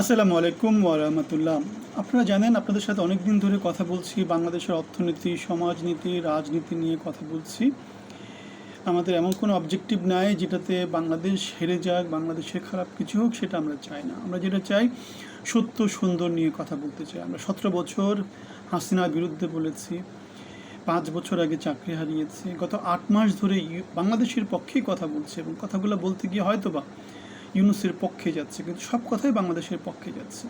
আসসালামু আলাইকুম ওরহমতুল্লাহ আপনারা জানেন, আপনাদের সাথে অনেক দিন ধরে কথা বলছি, বাংলাদেশের অর্থনীতি, সমাজনীতি, রাজনীতি নিয়ে কথা বলছি। আমাদের এমন কোনো অবজেক্টিভ নাই যেটাতে বাংলাদেশ হেরে যাক, বাংলাদেশের খারাপ কিছু হোক, সেটা আমরা চাই না। আমরা যেটা চাই, সত্য, সুন্দর নিয়ে কথা বলতে চাই। আমরা সতেরো বছর হাসিনার বিরুদ্ধে বলেছি, পাঁচ বছর আগে চাকরি হারিয়েছি। গত আট মাস ধরে বাংলাদেশের পক্ষেই কথা বলছি এবং কথাগুলো বলতে গিয়ে হয়তো বা ইউনুসের পক্ষে যাচ্ছে, কিন্তু সব কথাই বাংলাদেশের পক্ষে যাচ্ছে।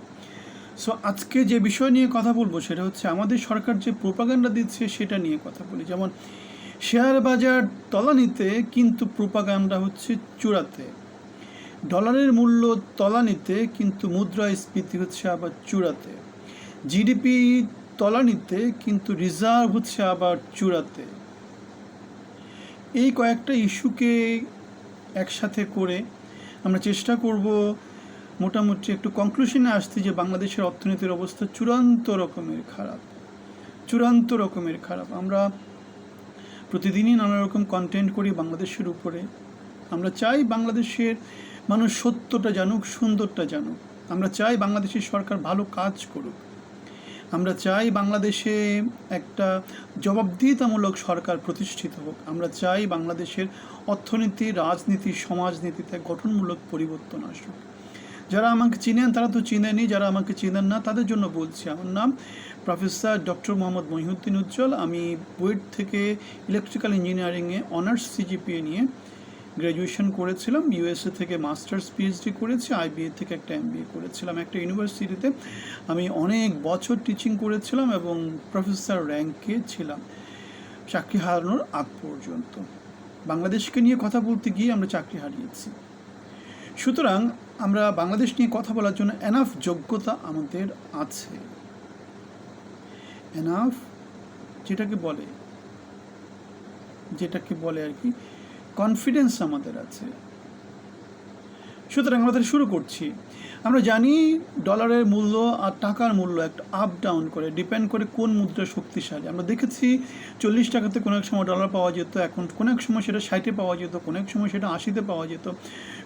সো আজকে যে বিষয় নিয়ে কথা বলব সেটা হচ্ছে আমাদের সরকার যে প্রোপাগান্ডা দিচ্ছে সেটা নিয়ে কথা বলি। যেমন শেয়ার বাজার তলানিতে কিন্তু প্রোপাগান্ডা হচ্ছে চূড়াতে। ডলারের মূল্য তলানিতে কিন্তু মুদ্রাস্ফীতি হচ্ছে আবার চূড়াতে। জিডিপি তলানিতে কিন্তু রিজার্ভ হচ্ছে আবার চূড়াতে। এই কয়েকটা ইস্যুকে একসাথে করে আমরা চেষ্টা করব মোটামুটি একটু কনক্লুশনে আসতে যে বাংলাদেশের অর্থনীতির অবস্থা চূড়ান্ত রকমের খারাপ, চূড়ান্ত রকমের খারাপ। আমরা প্রতিদিনই নানা রকম কন্টেন্ট করি বাংলাদেশের উপরে। আমরা চাই বাংলাদেশের মানুষ সত্যটা জানুক, সুন্দরটা জানুক। আমরা চাই বাংলাদেশের সরকার ভালো কাজ করুক। আমরা চাই বাংলাদেশে একটা জবাবদিহিতামূলক সরকার প্রতিষ্ঠিত হোক। আমরা চাই বাংলাদেশের অর্থনীতি, রাজনীতি, সমাজনীতিতে গঠনমূলক পরিবর্তন আসুক। যারা আমাকে চিনেন, তারা তো চিনেনি। যারা আমাকে চিনেন না, তাদের জন্য বলছি, আমার নাম প্রফেসর ডক্টর মোহাম্মদ মহিউদ্দিন উজ্জ্বল। আমি বুয়েট থেকে ইলেকট্রিক্যাল ইঞ্জিনিয়ারিংয়ে অনার্স সিজিপিএ নিয়ে গ্র্যাজুয়েশন করেছিলাম ইউএসএ থেকে মাস্টার্স পিএইচডি করেছি আইবিএ থেকে একটা এমবিএ করেছিলাম। একটা ইউনিভার্সিটিতে আমি অনেক বছর টিচিং করেছিলাম এবং প্রফেসর র্যাঙ্কে ছিলাম। চাকরি হারানোর আগ পর্যন্ত। বাংলাদেশকে নিয়ে কথা বলতে গিয়ে আমরা চাকরি হারিয়েছি। সুতরাং আমরা বাংলাদেশ নিয়ে কথা বলার জন্য এনাফ যোগ্যতা আমাদের আছে। এনাফ যেটাকে বলে যেটাকে বলে আর কি কনফিডেন্স আমাদের আছে। সুতরাং আমাদের শুরু করছি। আমরা জানি ডলারের মূল্য আর টাকার মূল্য একটা আপ ডাউন করে ডিপেন্ড করে কোন মুদ্রা শক্তিশালী। আমরা দেখেছি চল্লিশ টাকাতে কোনো এক সময় ডলার পাওয়া যেত, এখন কোনো এক সময় সেটা ষাটে পাওয়া যেত, কোনো এক সময় সেটা আশিতে পাওয়া যেত,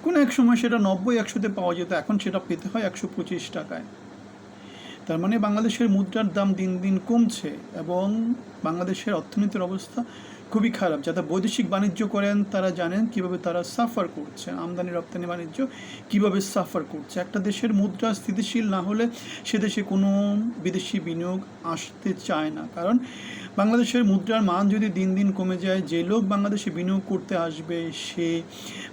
কোনো এক সময় সেটা নব্বই, একশোতে পাওয়া যেত, এখন সেটা পেতে হয় একশো পঁচিশ টাকায়। তার মানে বাংলাদেশের মুদ্রার দাম দিন দিন কমছে এবং বাংলাদেশের অর্থনীতির অবস্থা খুবই খারাপ। যারা বৈদেশিক বাণিজ্য করেন, তারা জানেন কীভাবে তারা সাফার করছে। আমদানি, রপ্তানি, বাণিজ্য কীভাবে সাফার করছে। একটা দেশের মুদ্রা স্থিতিশীল না হলে সে দেশে কোনো বিদেশি বিনিয়োগ আসতে চায় না। কারণ বাংলাদেশের মুদ্রার মান যদি দিন দিন কমে যায়, যে লোক বাংলাদেশে বিনিয়োগ করতে আসবে, সে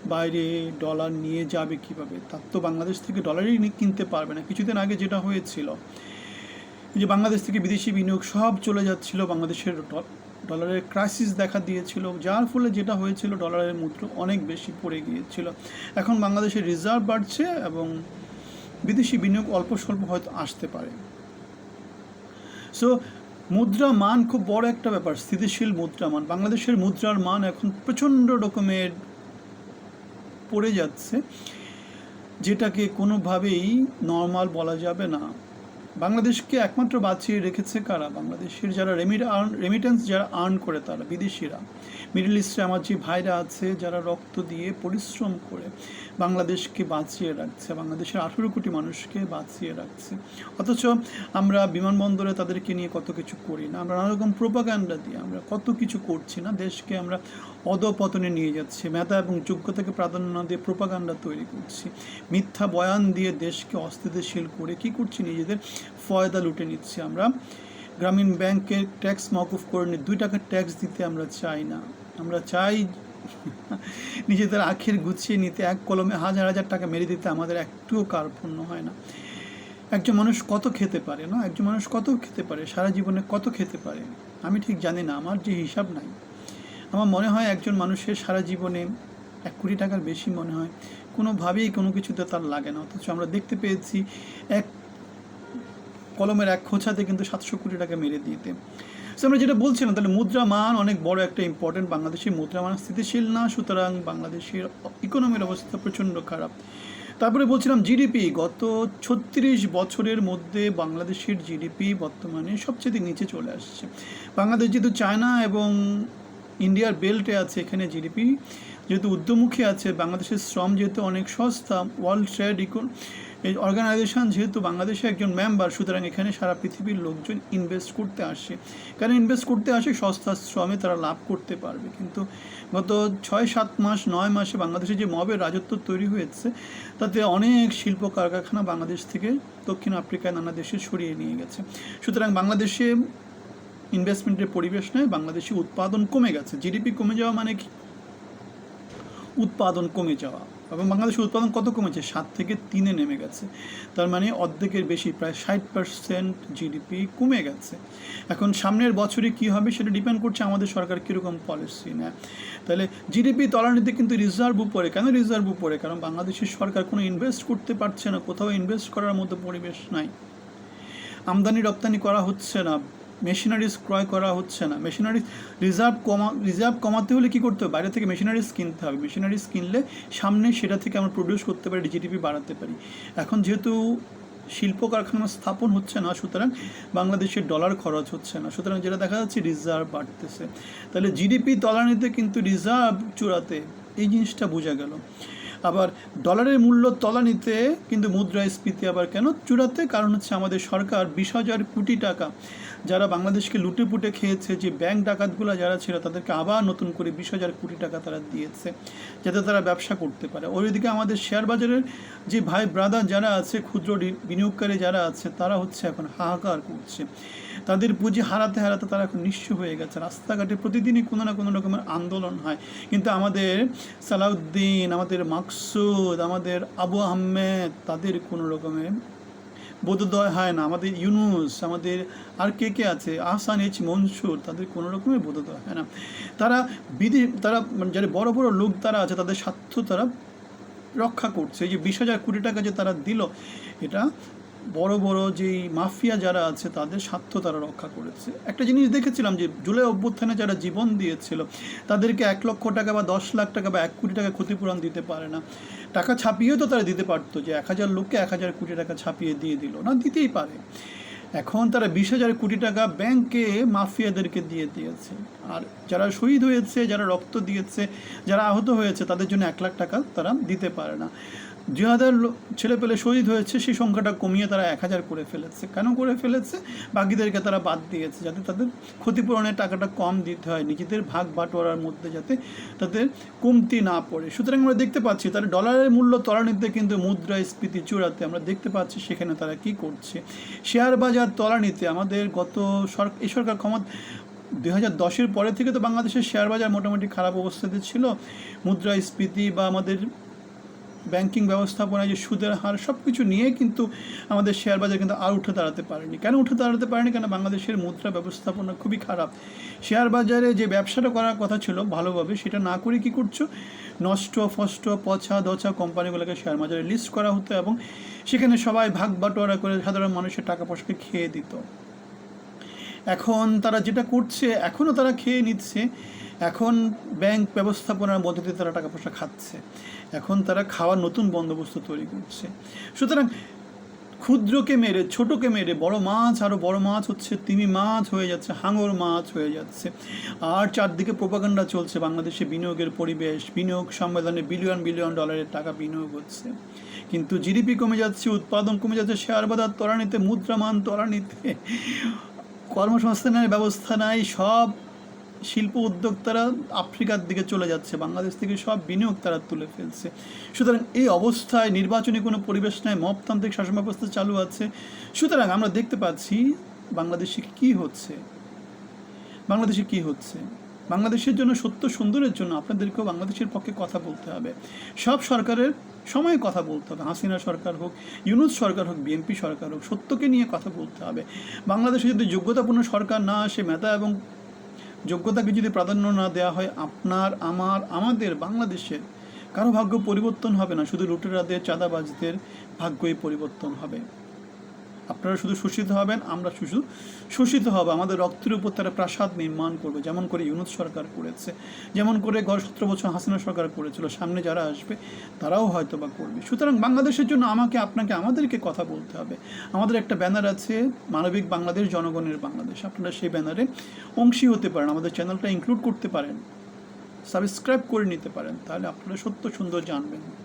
বাইরে ডলার নিয়ে যাবে কীভাবে? তার তো বাংলাদেশ থেকে ডলারই কিনতে পারবে না। কিছুদিন আগে যেটা হয়েছিল যে বাংলাদেশ থেকে বিদেশি বিনিয়োগ সব চলে যাচ্ছিল বাংলাদেশের ডলারের ক্রাইসিস দেখা দিয়েছিল, যার ফলে যেটা হয়েছিল ডলারের মুদ্রা অনেক বেশি পড়ে গিয়েছিল। এখন বাংলাদেশের রিজার্ভ বাড়ছে এবং বিদেশি বিনিয়োগ অল্প স্বল্প হয়তো আসতে পারে। সো মুদ্রা মান খুব বড় একটা ব্যাপার, স্থিতিশীল মুদ্রা মান। বাংলাদেশের মুদ্রার মান এখন প্রচণ্ড রকমের পড়ে যাচ্ছে, যেটাকে কোনোভাবেই নর্মাল বলা যাবে না। বাংলাদেশকে একমাত্র বাঁচিয়ে রেখেছে কারা? বাংলাদেশের যারা রেমিট আর্ন রেমিটেন্স যারা আর্ন করে তারা বিদেশিরা। মিডল ইস্টে আমার যে ভাইরা আছে, যারা রক্ত দিয়ে পরিশ্রম করে, বাংলাদেশকে বাঁচিয়ে রাখছে, বাংলাদেশের আঠেরো কোটি মানুষকে বাঁচিয়ে রাখছে। অথচ আমরা বিমানবন্দরে তাদেরকে নিয়ে কত কিছু করি না, আমরা নানা রকম প্রোপাগান্ডা দিয়ে আমরা কত কিছু করছি না, দেশকে আমরা অধপতনে নিয়ে যাচ্ছে। মেধা এবং যোগ্যতাকে প্রাধান্য দিয়ে প্রোপাগান্ডা তৈরি করছি। মিথ্যা বয়ান দিয়ে দেশকে অস্থিতিশীল করে কি করছি নিজেদের? ফয়দা লুটে নিচ্ছি আমরা। গ্রামীণ ব্যাংকের ট্যাক্স মকুফ করে নিয়ে দুই টাকার ট্যাক্স দিতে আমরা চাই না। আমরা চাই নিজেদের আখের গুছিয়ে নিতে। এক কলমে হাজার হাজার টাকা মেরে দিতে আমাদের একটুও কার্পণ্য হয় না। একজন মানুষ কত খেতে পারে, না? একজন মানুষ কত খেতে পারে? সারা জীবনে কত খেতে পারে? আমি ঠিক জানি না। আমার যে হিসাব নাই। আমার মনে হয় একজন মানুষের সারা জীবনে এক কোটি টাকার বেশি মনে হয়। কোনোভাবেই কোনো কিছুতে তার লাগে না। অথচ আমরা দেখতে পেয়েছি এক কলমের এক খোঁচাতে কিন্তু সাতশো কোটি টাকা মেরে দিতে সো আমরা যেটা বলছিলাম, তাহলে মুদ্রা মান অনেক বড় একটা ইম্পর্টেন্ট বাংলাদেশের মুদ্রা মান স্থিতিশীল না, সুতরাং বাংলাদেশের ইকোনমির অবস্থা প্রচণ্ড খারাপ। তারপরে বলছিলাম জিডিপি গত ছত্রিশ বছরের মধ্যে বাংলাদেশের জিডিপি বর্তমানে সবচেয়ে নিচে চলে আসছে। বাংলাদেশ যেহেতু চায়না এবং ইন্ডিয়ার বেল্টে আছে এখানে জিডিপি, যেহেতু উদ্যমুখী আছে, বাংলাদেশের শ্রম যেহেতু অনেক সস্তা, ওয়ার্ল্ড ট্রেড ইকো এই অর্গানাইজেশন যেহেতু বাংলাদেশে একজন মেম্বার, সুতরাং এখানে সারা পৃথিবীর লোকজন ইনভেস্ট করতে আসে। কারণ ইনভেস্ট করতে আসে সস্তা শ্রমে তারা লাভ করতে পারবে। কিন্তু গত ছয় সাত মাস, নয় মাসে বাংলাদেশে যে মবের রাজত্ব তৈরি হয়েছে, তাতে অনেক শিল্প কারখানা বাংলাদেশ থেকে দক্ষিণ আফ্রিকায় নানা দেশে সরিয়ে নিয়ে গেছে। সুতরাং বাংলাদেশে ইনভেস্টমেন্টের পরিবেশ নয়, বাংলাদেশে উৎপাদন কমে গেছে। জিডিপি কমে যাওয়া মানে কি? উৎপাদন কমে যাওয়া। এবং বাংলাদেশের উৎপাদন কত কমেছে? সাত থেকে তিনে নেমে গেছে। তার মানে অর্ধেকের বেশি, প্রায় ষাট পার্সেন্ট জিডিপি কমে গেছে। এখন সামনের বছরে কি হবে সেটা ডিপেন্ড করছে আমাদের সরকার কীরকম পলিসি নেয়। তাহলে জিডিপি তলানিতে কিন্তু রিজার্ভ উপরে। কেন রিজার্ভ উপরে? কারণ বাংলাদেশের সরকার কোনো ইনভেস্ট করতে পারছে না। কোথাও ইনভেস্ট করার মতো পরিবেশ নাই। আমদানি রপ্তানি করা হচ্ছে না। মেশিনারিজ ক্রয় করা হচ্ছে না। মেশিনারিজ রিজার্ভ কমা, রিজার্ভ কমাতে হলে কী করতে হবে? বাইরে থেকে মেশিনারিজ কিনতে হবে। মেশিনারিজ কিনলে সামনে সেটা থেকে আমরা প্রডিউস করতে পারি জিডিপি বাড়াতে পারি। এখন যেহেতু শিল্প কারখানা স্থাপন হচ্ছে না, সুতরাং বাংলাদেশের ডলার খরচ হচ্ছে না। সুতরাং যেটা দেখা যাচ্ছে রিজার্ভ বাড়তেছে। তাহলে জিডিপি তলানিতে কিন্তু রিজার্ভ চূড়াতে এই জিনিসটা বোঝা গেল। আবার ডলারের মূল্য তলানিতে, কিন্তু মুদ্রাস্ফীতি আবার কেন চূড়াতে? কারণ হচ্ছে আমাদের সরকার বিশ হাজার কোটি টাকা যারা বাংলাদেশকে লুটে পুটে খেয়েছে, যে ব্যাংক ডাকাতগুলো যারা ছিল, তাদেরকে আবার নতুন করে বিশ হাজার কোটি টাকা তারা দিয়েছে, যাতে তারা ব্যবসা করতে পারে। ওইদিকে আমাদের শেয়ার বাজারের যে ভাই ব্রাদার যারা আছে, ক্ষুদ্র বিনিয়োগকারী যারা আছে, তারা হচ্ছে এখন হাহাকার করছে। তাদের পুঁজি হারাতে হারাতে তারা এখন নিঃস্ব হয়ে গেছে। রাস্তাঘাটে প্রতিদিনই কোনো না কোনো রকমের আন্দোলন হয়। কিন্তু আমাদের সালাউদ্দিন, আমাদের মাকসুদ, আমাদের আবু আহমেদ, তাদের কোনো রকমের বোধোদয় হয় না। আমাদের ইউনুস, আমাদের আর কে কে আছে? আহসান এইচ মনসুর, তাদের কোনো রকমের বোধোদয় হয় না। তারা বিধি তারা মানে যারা বড় বড় লোক তারা আছে, তাদের স্বার্থ তারা রক্ষা করছে। এই যে বিশ হাজার কোটি টাকা যে তারা দিল, এটা বড় বড় যেই মাফিয়া যারা আছে, তাদের স্বার্থ তারা রক্ষা করেছে। একটা জিনিস দেখেছিলাম যে, জুলাই অভ্যুত্থানে যারা জীবন দিয়েছিল, তাদেরকে এক লক্ষ টাকা বা দশ লাখ টাকা বা এক কোটি টাকা ক্ষতিপূরণ দিতে পারে না। টাকা ছাপিয়েও তো তারা দিতে পারতো যে, এক হাজার লোককে এক হাজার কোটি টাকা ছাপিয়ে দিয়ে দিল। না, দিতেই পারে। এখন তারা বিশ হাজার কোটি টাকা ব্যাংকে মাফিয়াদেরকে দিয়ে দিয়েছে। আর যারা শহীদ হয়েছে, যারা রক্ত দিয়েছে, যারা আহত হয়েছে, তাদের জন্য এক লাখ টাকা তারা দিতে পারে না। যে হাজার ছেলে পেলে শহীদ হয়েছে, সেই সংখ্যাটা কমিয়ে তারা এক হাজার করে ফেলেছে। কেন করে ফেলেছে? বাকিদেরকে তারা বাদ দিয়েছে যাতে তাদের ক্ষতিপূরণের টাকাটা কম দিতে হয়, নিজেদের ভাগ বাটোয়ারার মধ্যে যাতে তাদের কমতি না পড়ে। সুতরাং আমরা দেখতে পাচ্ছি তারা ডলারের মূল্য তলানিতে কিন্তু মুদ্রাস্ফীতি চূড়াতে আমরা দেখতে পাচ্ছি সেখানে তারা কি করছে। শেয়ার বাজার তলানিতে আমাদের গত সরকার এই সরকার ক্ষমতা দুই হাজার দশের পরে থেকে তো বাংলাদেশের শেয়ার বাজার মোটামুটি খারাপ অবস্থাতে ছিল। মুদ্রাস্ফীতি বা আমাদের ব্যাংকিং ব্যবস্থাপনায় যে সুদের হার সব কিছু নিয়ে কিন্তু আমাদের শেয়ার বাজার কিন্তু আর উঠে দাঁড়াতে পারেনি। কেন উঠে দাঁড়াতে পারেনি? কেন বাংলাদেশের মুদ্রা ব্যবস্থাপনা খুবই খারাপ। শেয়ার বাজারে যে ব্যবসাটা করার কথা ছিল ভালোভাবে, সেটা না করে কি করছ? নষ্ট, ফষ্ট পচা দচা কোম্পানিগুলোকে শেয়ার বাজারে লিস্ট করা হতো এবং সেখানে সবাই ভাগ বাটোয়ারা করে সাধারণ মানুষের টাকা পয়সাকে খেয়ে দিত। এখন তারা যেটা করছে এখনও তারা খেয়ে নিচ্ছে। এখন ব্যাংক ব্যবস্থাপনার মধ্যে দিয়ে তারা টাকা পয়সা খাচ্ছে। এখন তারা খাওয়ার নতুন বন্দোবস্ত তৈরি করছে। সুতরাং ক্ষুদ্রকে মেরে, ছোটকে মেরে, বড় মাছ আরও বড় মাছ হচ্ছে, তিমি মাছ হয়ে যাচ্ছে, হাঙর মাছ হয়ে যাচ্ছে। আর চারদিকে প্রোপাগান্ডা চলছে, বাংলাদেশে বিনিয়োগের পরিবেশ, বিনিয়োগ সম্মেলনে বিলিয়ন বিলিয়ন ডলারের টাকা বিনিয়োগ হচ্ছে। কিন্তু জিডিপি কমে যাচ্ছে, উৎপাদন কমে যাচ্ছে, শেয়ার বাজার ত্বরান্বিতে মুদ্রামান ত্বরান্বিতে। কর্মসংস্থানের ব্যবস্থা নাই, সব শিল্প উদ্যোক্তারা আফ্রিকার দিকে চলে যাচ্ছে, বাংলাদেশ থেকে সব বিনিয়োগ তারা তুলে ফেলছে। সুতরাং এই অবস্থায় নির্বাচনী কোনো পরিবেশ নেই, মপতান্ত্রিক শাসন ব্যবস্থা চালু আছে। সুতরাং আমরা দেখতে পাচ্ছি বাংলাদেশে কি হচ্ছে। বাংলাদেশে কি হচ্ছে। বাংলাদেশের জন্য সত্য সুন্দরের জন্য আপনাদেরকেও বাংলাদেশের পক্ষে কথা বলতে হবে। সব সরকারের সময় কথা বলতে হবে। হাসিনা সরকার হোক, ইউনুস সরকার হোক, বিএনপি সরকার হোক, সত্যকে নিয়ে কথা বলতে হবে। বাংলাদেশে যদি যোগ্যতাপূর্ণ সরকার না আসে, মেধা এবং যোগ্যতাকে যদি প্রাধান্য না দেওয়া হয়, আপনার, আমার, আমাদের বাংলাদেশের কারও ভাগ্য পরিবর্তন হবে না। শুধু লুটেরাদের, চাঁদাবাজদের ভাগ্যই পরিবর্তন হবে। আপনারা শুধু শোষিত হবেন, আমরা শুধু শোষিত হব। আমাদের রক্তের উপর তারা প্রাসাদ নির্মাণ করবে, যেমন করে ইউনুস সরকার করেছে, যেমন করে গত সতেরো বছর হাসিনা সরকার করেছিল, সামনে যারা আসবে, তারাও হয়তো বা করবে। সুতরাং বাংলাদেশের জন্য আমাকে, আপনাকে, আমাদেরকে কথা বলতে হবে। আমাদের একটা ব্যানার আছে, মানবিক বাংলাদেশ, জনগণের বাংলাদেশ। আপনারা সেই ব্যানারে অংশী হতে পারেন, আমাদের চ্যানেলটা ইনক্লুড করতে পারেন সাবস্ক্রাইব করে নিতে পারেন, তাহলে আপনারা সত্য সুন্দর জানবেন।